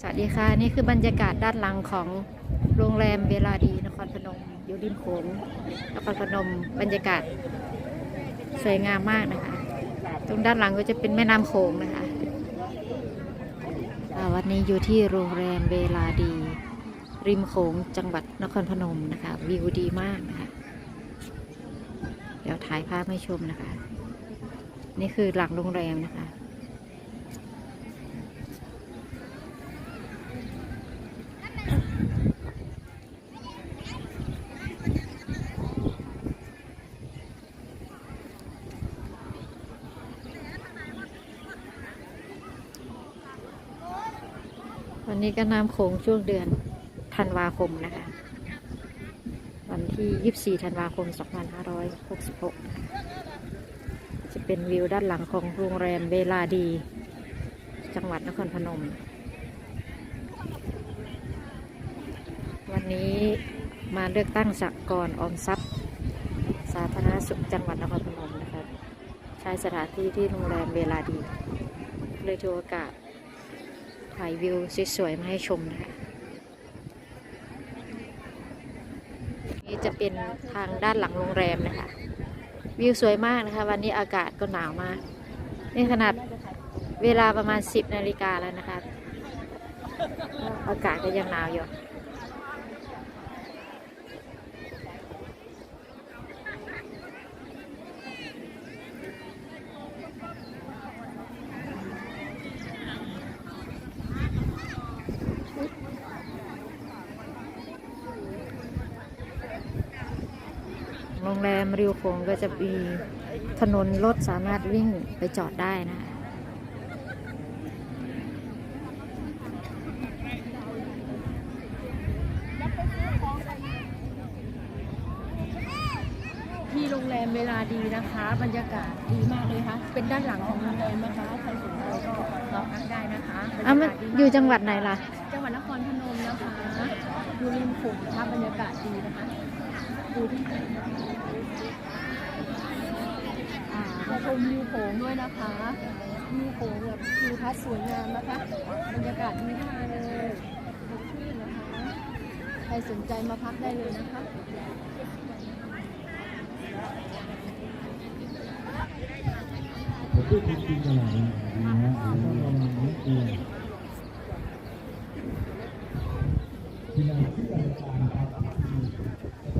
สวัสดีค่ะ นี่คือบรรยากาศด้านหลังของโรงแรมเวลาดีนครพนมอยู่ริมโขงนครพนมบรรยากาศสวยงามมากนะคะ ตรงด้านหลังก็จะเป็นแม่น้ำโขงนะคะวันนี้อยู่ที่โรงแรมเวลาดี ริมโขงจังหวัดนครพนมนะคะวิวดีมากนะคะ เดี๋ยวถ่ายภาพให้ชมนะคะ นี่คือหลังโรงแรมนะคะ วันนี้ก็น้ำโขงช่วงเดือนธันวาคมนะคะ วันที่ 24 ธันวาคม 2566 จะเป็นวิวด้านหลังของโรงแรมเวลาดี จังหวัดนครพนม วันนี้มาเลือกตั้งสหกกรออมทรัพย์ สาธารณสุขจังหวัดนครพนมนะคะใช้สถานที่ที่โรงแรมเวลาดี เลยถือโอกาส ถ่ายวิวสวยๆมาให้ชมนะคะนี่จะเป็นทางด้านหลังโรงแรมนะคะ วิวสวยมากนะคะ วันนี้อากาศก็หนาวมาก นี่ขนาดเวลาประมาณ 10 นาฬิกาแล้วนะคะ อากาศก็ยังหนาวอยู่ โรงแรมริวโขงก็จะมีถนนรถสามารถวิ่งไปจอดได้นะคะที่โรงแรมเวลาดีนะคะ บรรยากาศดีมากเลยค่ะ เป็นด้านหลังของโรงแรมนะคะใครสนใจก็มาพักได้นะคะบรรอ้าวยามันกาศดีมากอยู่จังหวัดไหนล่ะ จังหวัดนครพนมนะคะอยู่ริมโขงนะคะบรรยากาศดีนะคะดูที่อ่า มาชมวิวโขงด้วยนะคะวิวโขงแบบทิวทัศน์สวยงามนะคะ บรรยากาศดีมากเลยสดชื่นนะคะ ใครสนใจมาพักได้เลยนะคะผมพูดจริงตลอดนะฮะหรือว่าเราไม่เกินที่เราที่เราการครับ